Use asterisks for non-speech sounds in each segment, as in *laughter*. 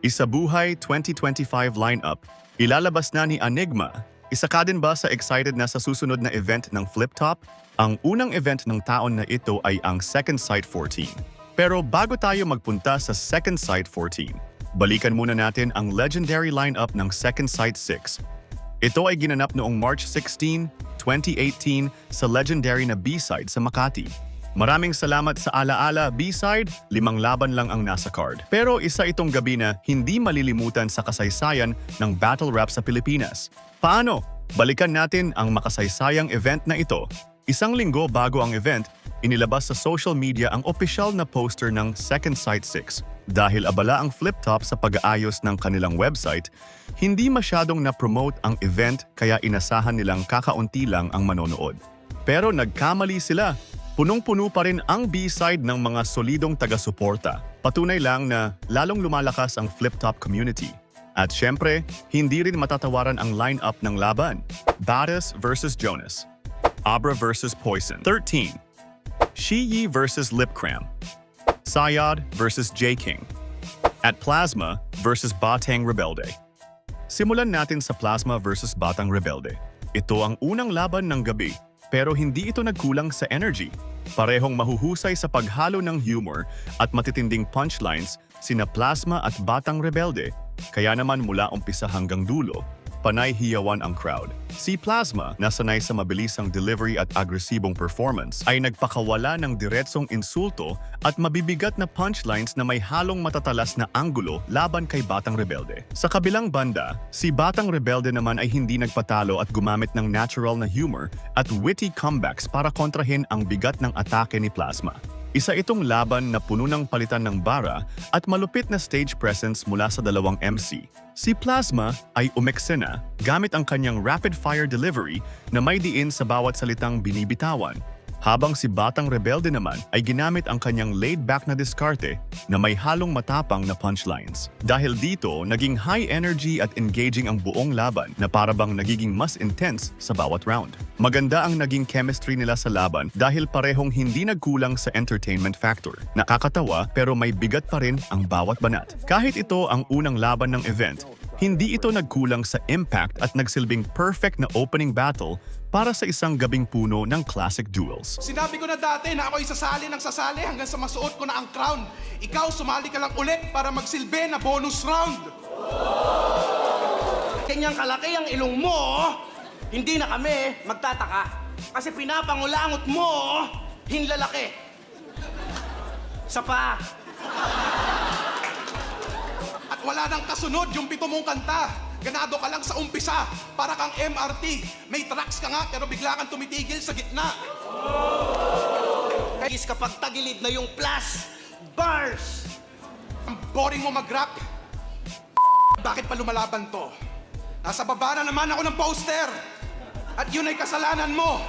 Isabuhay 2025 lineup, ilalabas na ni Enigma. Isa ka din ba sa excited na sa susunod na event ng Flip Top? Ang unang event ng taon na ito ay ang Second Sight 14. Pero bago tayo magpunta sa Second Sight 14, balikan muna natin ang legendary lineup ng Second Sight 6. Ito ay ginanap noong March 16, 2018 sa legendary na B-side sa Makati. Maraming salamat sa alaala B-side, limang laban lang ang nasa card. Pero isa itong gabi na hindi malilimutan sa kasaysayan ng battle rap sa Pilipinas. Paano? Balikan natin ang makasaysayang event na ito. Isang linggo bago ang event, inilabas sa social media ang opisyal na poster ng Second Sight 6. Dahil abala ang Flip Top sa pag-aayos ng kanilang website, hindi masyadong na-promote ang event kaya inasahan nilang kakaunti lang ang manonood. Pero nagkamali sila. Punong-puno pa rin ang B-side ng mga solidong taga-suporta. Patunay lang na lalong lumalakas ang flip-top community. At syempre, hindi rin matatawaran ang lineup ng laban. Batis versus Jonas. Abra versus Poison. 13. Shiyi versus Lipcram. Sayad versus J. King. At Plasma versus Batang Rebelde. Simulan natin sa Plasma versus Batang Rebelde. Ito ang unang laban ng gabi, pero hindi ito nagkulang sa energy. Parehong mahuhusay sa paghalo ng humor at matitinding punchlines sina Plasma at Batang Rebelde, kaya naman mula umpisa hanggang dulo, panay hiyawan ang crowd. Si Plasma, na sanay sa mabilisang delivery at agresibong performance, ay nagpakawala ng diretsong insulto at mabibigat na punchlines na may halong matatalas na anggulo laban kay Batang Rebelde. Sa kabilang banda, si Batang Rebelde naman ay hindi nagpatalo at gumamit ng natural na humor at witty comebacks para kontrahin ang bigat ng atake ni Plasma. Isa itong laban na puno ng palitan ng bara at malupit na stage presence mula sa dalawang MC. Si Plasma ay umeksena gamit ang kanyang rapid-fire delivery na may diin sa bawat salitang binibitawan. Habang si Batang Rebelde naman ay ginamit ang kanyang laid-back na diskarte na may halong matapang na punchlines. Dahil dito, naging high energy at engaging ang buong laban na parabang nagiging mas intense sa bawat round. Maganda ang naging chemistry nila sa laban dahil parehong hindi nagkulang sa entertainment factor. Nakakatawa pero may bigat pa rin ang bawat banat. Kahit ito ang unang laban ng event, hindi ito nagkulang sa impact at nagsilbing perfect na opening battle para sa isang gabing puno ng classic duels. Sinabi ko na dati na ako'y sasali ng sasali hanggang sa masuot ko na ang crown. Ikaw, sumali ka lang ulit para magsilbi na bonus round. Ganyang kalaki ang ilong mo, hindi na kami magtataka. Kasi pinapangulangot mo, hinlalaki. Sa pa. At wala nang kasunod yung pito mong kanta. Ganado ka lang sa umpisa, para kang MRT. May tracks ka nga, pero bigla kang tumitigil sa gitna. Kagis kapag tagilid na yung plus, bars. Ang boring mo mag-rap. Bakit pa lumalaban to? Nasa baba na naman ako ng poster. At yun ay kasalanan mo.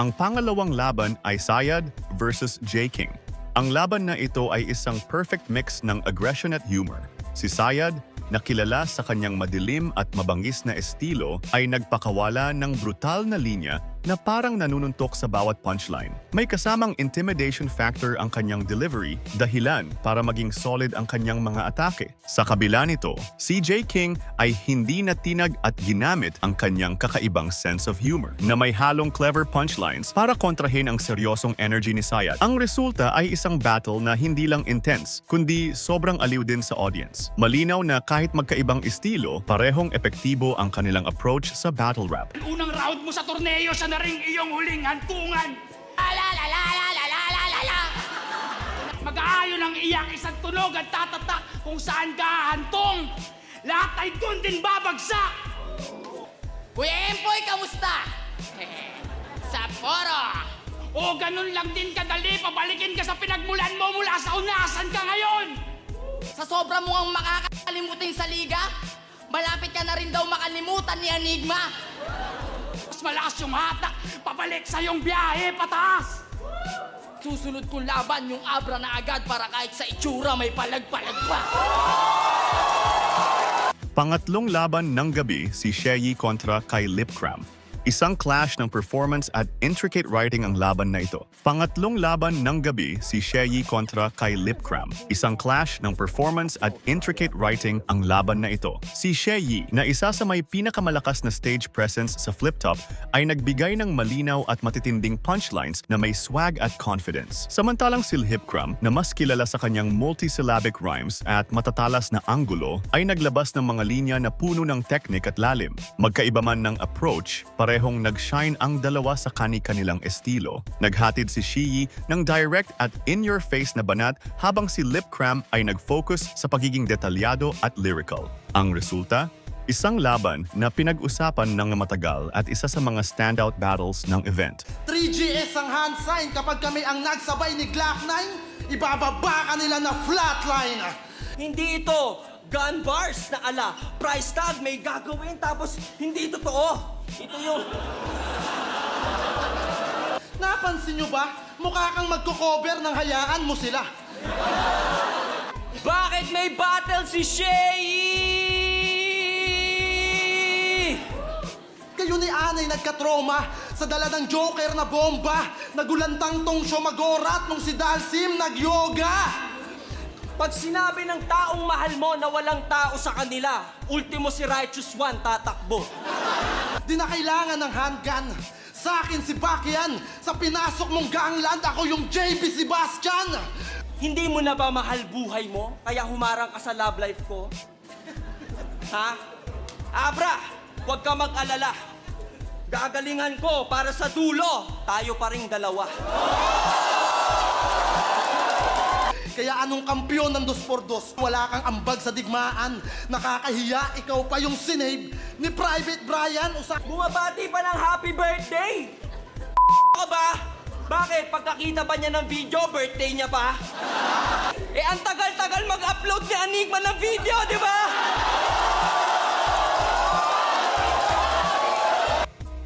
Ang pangalawang laban ay Sayad versus J. King. Ang laban na ito ay isang perfect mix ng aggression at humor. Si Sayad, na kilala sa kanyang madilim at mabangis na estilo, ay nagpakawala ng brutal na linya na parang nanununtok sa bawat punchline. May kasamang intimidation factor ang kanyang delivery, dahilan para maging solid ang kanyang mga atake. Sa kabila nito, si J. King ay hindi natinag at ginamit ang kanyang kakaibang sense of humor na may halong clever punchlines para kontrahin ang seryosong energy ni Sayat. Ang resulta ay isang battle na hindi lang intense, kundi sobrang aliw din sa audience. Malinaw na kahit magkaibang estilo, parehong epektibo ang kanilang approach sa battle rap. Unang round mo sa torneo, siya na rin iyong huling hantungan. La la la la la la la la la la. Mag-aayon ang iyang isang tunog at tatatak kung saan ka hantong. Lahat ay doon din babagsak. Kuya Empoy, kamusta? *laughs* Sapporo! O ganun lang din kadali, pabalikin ka sa pinagmulan mo mula sa unasan ka ngayon. Sa sobra mo ang makakalimutin sa liga, malapit ka na rin daw makalimutan ni Enigma. Mas malakas yung hatak, pabalik sa iyong biyahe, pataas. Susunod kong laban yung abra na agad para kahit sa itsura may palag-palag pa. Pangatlong laban ng gabi si Sheyi kontra kay Lipcram. Isang clash ng performance at intricate writing ang laban na ito. Pangatlong laban ng gabi si Sheyi kontra kay Lipcram. Isang clash ng performance at intricate writing ang laban na ito. Si Sheyi, na isa sa may pinakamalakas na stage presence sa flip top, ay nagbigay ng malinaw at matitinding punchlines na may swag at confidence. Samantalang si Lipcram, na mas kilala sa kanyang multisyllabic rhymes at matatalas na anggulo, ay naglabas ng mga linya na puno ng teknik at lalim. Magkaiba man ng approach, parehong nag-shine ang dalawa sa kani-kanilang estilo. Naghatid si Shiyi ng direct at in-your-face na banat habang si Lip Cram ay nag-focus sa pagiging detalyado at lyrical. Ang resulta? Isang laban na pinag-usapan ng matagal at isa sa mga standout battles ng event. 3GS ang hand sign kapag kami ang nagsabay ni Glock 9, ibababa ka nila na flatline. Hindi ito gun bars na ala. Price tag may gagawin tapos hindi totoo. Ito yung... Napansin nyo ba? Mukha kang magko-cover ng hayaan mo sila. Bakit may battle si Shay? Kayo ni Anay nagka-trauma sa dala ng Joker na bomba. Nagulantang tong Shomagorat nung si Dalsim nag-yoga. Pag sinabi ng taong mahal mo na walang tao sa kanila, ultimo si Righteous One tatakbo. Di na kailangan ng handgun. Sa akin si Bakian. Sa pinasok mong gangland, ako yung JP Sebastian. Hindi mo na ba mahal buhay mo? Kaya humarang ka sa love life ko? Ha? Abra, huwag ka mag-alala. Gagalingan ko para sa dulo. Tayo pa ring dalawa. Kaya anong kampyon ng dos por dos? Wala kang ambag sa digmaan. Nakakahiya, ikaw pa yung sinave ni Private Brian. Usa Bumabati pa ng happy birthday! ka ba? Bakit? Pagkakita ba niya ng video, birthday niya pa? Eh, ang tagal-tagal mag-upload ni Enigma ng video, di ba?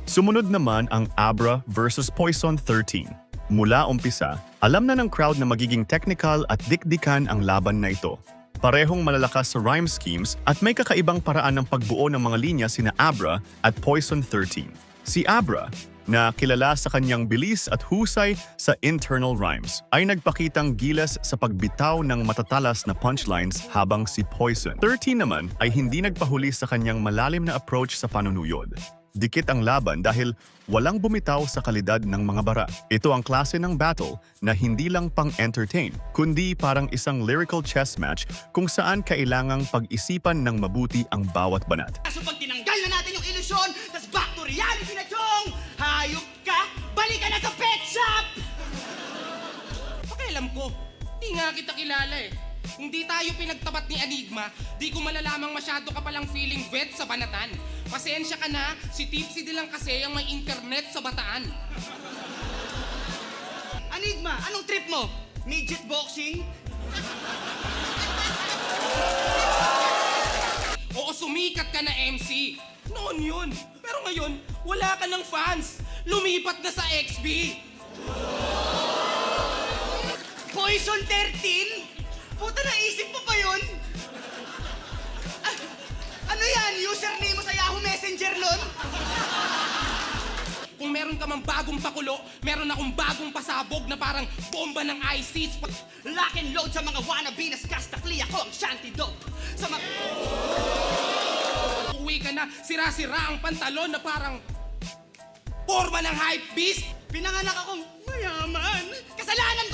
Sumunod naman ang Abra versus Poison 13. Mula umpisa, alam na ng crowd na magiging technical at dikdikan ang laban na ito. Parehong malalakas sa rhyme schemes at may kakaibang paraan ng pagbuo ng mga linya sina Abra at Poison 13. Si Abra, na kilala sa kanyang bilis at husay sa internal rhymes, ay nagpakitang gilas sa pagbitaw ng matatalas na punchlines habang si Poison 13 naman ay hindi nagpahuli sa kanyang malalim na approach sa panunuyod. Dikit ang laban dahil walang bumitaw sa kalidad ng mga bara. Ito ang klase ng battle na hindi lang pang-entertain, kundi parang isang lyrical chess match kung saan kailangang pag-isipan ng mabuti ang bawat banat. Kaso pag tinanggal na natin yung ilusyon, tas back to reality na chong! Hayop ka! Balik na sa pet shop! Pakialam ko, di nga kita kilala eh. Kung di tayo pinagtapat ni Enigma, di ko malalamang masyado ka palang feeling wet sa banatan. Pasensya ka na, si Tipsy din lang kasi ang may internet sa bataan. Enigma, anong trip mo? Midget boxing? Oo, sumikat ka na MC. Noon yun. Pero ngayon, wala ka ng fans. Lumipat na sa XB. Poison 13? Puta, naisip mo pa yun? Ah, ano yan? Username mo sa Yahoo Messenger nun? Kung meron ka mang bagong pakulo, meron akong bagong pasabog na parang bomba ng ISIS. Lock and load sa mga wannabe na skastakli ako ang shanty-dope. Sa mga... Uwi ka na, sira-sira ang pantalon na parang forma ng hype beast. Pinanganak akong mayaman. Kasalanan ko ba?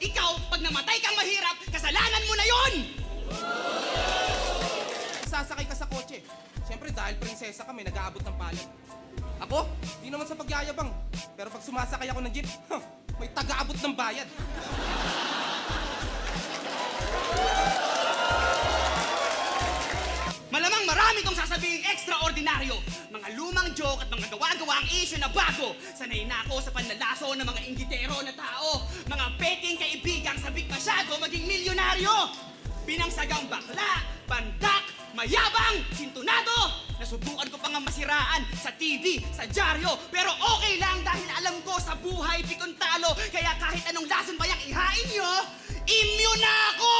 Ikaw, pag namatay kang mahirap, kasalanan mo na yon! Sasakay ka sa kotse. Siyempre dahil prinsesa kami, nag-aabot ng palad. Ako, di naman sa pagyayabang. Pero pag sumasakay ako ng jeep, huh, may taga-abot ng bayad. Malamang marami kong sasabihin ekstraordinaryo. Mga lumang joke at mga gawa-gawa ang issue na bago. Sanay na ako sa panlalaso ng mga inggitero na tao. Mga peking kaibigang sabik masyado maging milyonaryo. Binangsagang bakla, pandak, mayabang, sintunado. Nasubukan ko pa nga masiraan sa TV, sa dyaryo. Pero okay lang dahil alam ko sa buhay pikon talo. Kaya kahit anong lason ba yung ihain nyo, immune na ako!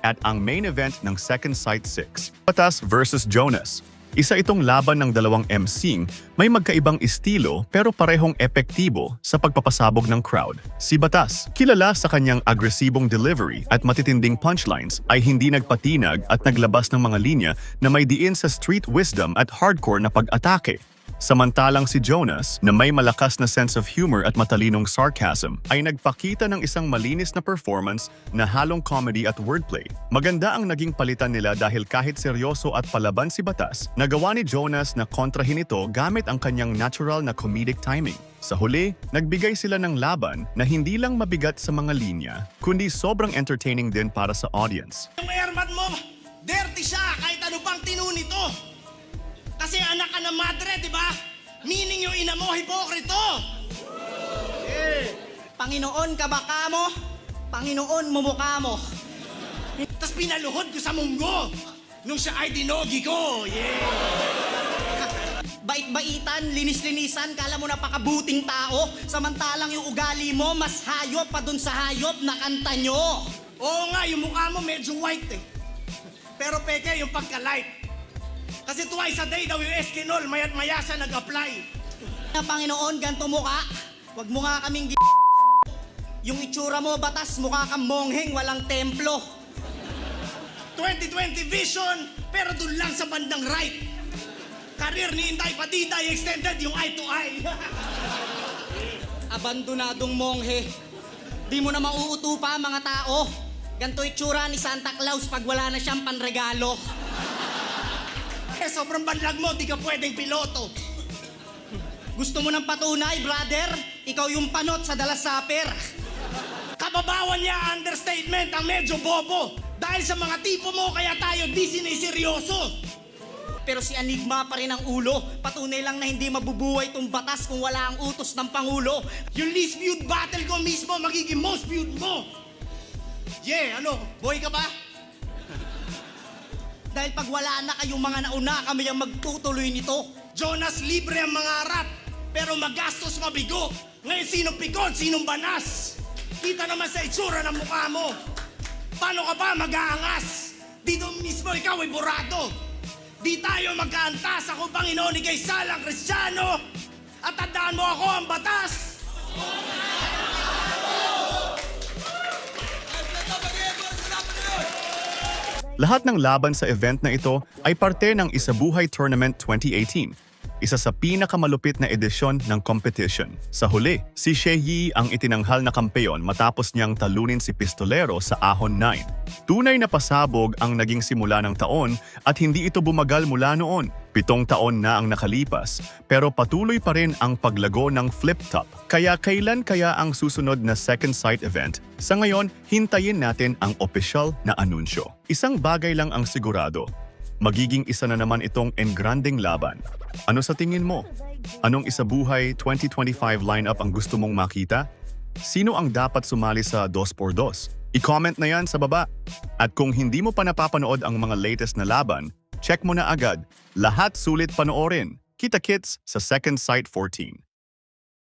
At ang main event ng Second Sight 6, Batas versus Jonas. Isa itong laban ng dalawang MCing may magkaibang estilo pero parehong epektibo sa pagpapasabog ng crowd. Si Batas, kilala sa kanyang agresibong delivery at matitinding punchlines ay hindi nagpatinag at naglabas ng mga linya na may diin sa street wisdom at hardcore na pag-atake. Samantalang si Jonas, na may malakas na sense of humor at matalinong sarcasm, ay nagpakita ng isang malinis na performance na halong comedy at wordplay. Maganda ang naging palitan nila dahil kahit seryoso at palaban si Batas, nagawa ni Jonas na kontrahin ito gamit ang kanyang natural na comedic timing. Sa huli, nagbigay sila ng laban na hindi lang mabigat sa mga linya, kundi sobrang entertaining din para sa audience. Yung airman mo, dirty siya kahit ano pang tinu nito. Kasi anak ka ng madre, di ba? Meaning yung ina mo, hipokrito. Panginoon ka ba ka mo? Panginoon mumukha mo. Tapos pinaluhod ko sa munggo. Nung siya ay dinogi ko. Yeah. *laughs* Bait-baitan, linis-linisan, kala mo napakabuting tao. Samantalang yung ugali mo, mas hayop pa dun sa hayop na kanta nyo. Oo nga, yung mukha mo medyo white eh. Pero peke yung pagka-light. Kasi twice a day daw yung Eskinol, mayat maya siya nag-apply. Na Panginoon, ganito mukha. Huwag mo nga kaming gi- Yung itsura mo, batas, mukha kang mongheng, walang templo. 2020 vision, pero dun lang sa bandang right. Career ni Inday Padida, extended yung eye to eye. *laughs* Abandonadong monghe. Di mo na mauuto pa mga tao. Ganto itsura ni Santa Claus pag wala na siyang panregalo. Eh, sobrang banlag mo, di ka pwedeng piloto. Gusto mo ng patunay, brother? Ikaw yung panot sa dalasaper. Kababawan niya, understatement, ang medyo bobo. Dahil sa mga tipo mo, kaya tayo di siniseryoso. Pero si Enigma pa rin ang ulo. Patunay lang na hindi mabubuhay tong batas kung wala ang utos ng Pangulo. Yung least viewed battle ko mismo, magiging most viewed mo. Yeah, ano, boy ka ba? Dahil pag wala na kayong mga nauna, kami ang magtutuloy nito. Jonas, libre ang mga rat, pero magastos mabigo. Ngayon, sinong pikon, sinong banas? Kita naman sa itsura ng mukha mo. Paano ka ba mag-aangas? Dito mismo ikaw ay burado. Di tayo magkaantas. Ako Panginoon, ikay salang kristyano. At tandaan mo ako ang batas. Lahat ng laban sa event na ito ay parte ng Isabuhay Tournament 2018, isa sa pinakamalupit na edisyon ng competition. Sa huli, si Sheyi ang itinanghal na kampeon matapos niyang talunin si Pistolero sa Ahon 9. Tunay na pasabog ang naging simula ng taon at hindi ito bumagal mula noon. Pitong taon na ang nakalipas, pero patuloy pa rin ang paglago ng flip-top. Kaya kailan kaya ang susunod na second sight event? Sa ngayon, hintayin natin ang official na anunsyo. Isang bagay lang ang sigurado, magiging isa na naman itong engranding laban. Ano sa tingin mo? Anong isabuhay 2025 lineup ang gusto mong makita? Sino ang dapat sumali sa 2x2? I-comment na yan sa baba. At kung hindi mo pa napapanood ang mga latest na laban, check mo na agad. Lahat sulit panoorin. Kita-kits sa Second Sight 14.